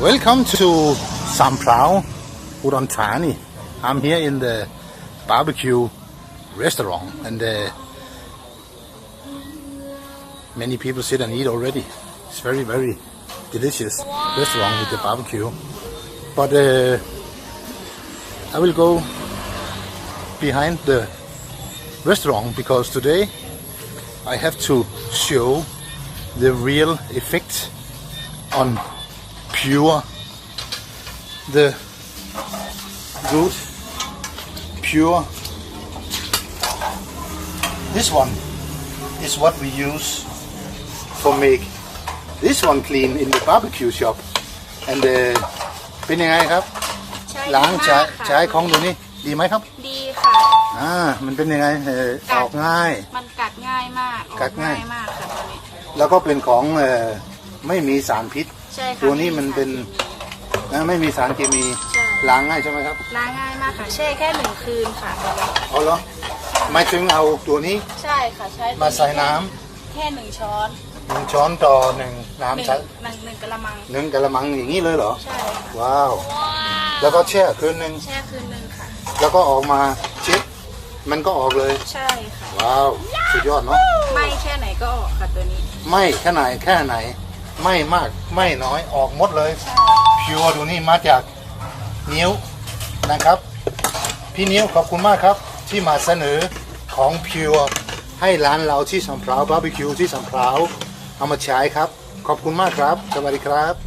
Welcome to Samprao, Udon Thani. I'm here in the barbecue restaurant and uh, many people sit and eat already. It's very, very delicious restaurant with the barbecue. But uh, I will go behind the restaurant because today I have to show the real effect on pure the good pure this one is what we use for make this one clean in the barbecue shop and uh, เป็นยังไงครับใช่ล้างใช้มากค่ะใช้ของตัวนี้ดีไหมครับ ดีค่ะอ่ามันเป็นยังไงเออออกง่าย มันกัดง่ายมากออกัดง่ายมากค่ะตัวนี้ แล้วก็เป็นของเออ ไม่มีสารพิษ ใช่ค่ะตัวนี้มันเป็นนะไม่มีสารเคมีใช่ล้างง่ายใช่ไหมครับล้างง่ายมากค่ะแช่แค่หนึ่งคืนค่ะตัวนี้เอาเหรอไม่ถึงเอาตัวนี้ ใช่ค่ะใช้ตัวมาใส่น้แค่หนึ่งช้อนหนึ่งช้อนต่อหนึ่งหนึ่งน้ำใช้หนึ่งหนึ่งกะละมังหนึ่งกะละมังอย่างนี้เลยเหรอ ใช่ค่ะว้าว แล้วก็แช่คืนหนึ่งแช่คืนหนึ่งค่ะ แล้วก็ออกมาเช็ดมันก็ออกเลย ใช่ค่ะว้าว สุดยอดเนาะไหม่แค่ไหนก็ออกค่ะตัวนี้ ไม่แค่ไหนแค่ไหน ไม่มากไม่น้อยออกหมดเลยพิวดูนี่มาจากนิ้วนะครับ พี่นิ้วขอบคุณมากครับที่มาเสนอของพิวให้ร้านเราที่สัมพราวบาร์บีคิวที่สัมพราวเอามาใช้ครับ ขอบคุณมากครับ สวัสดีครับ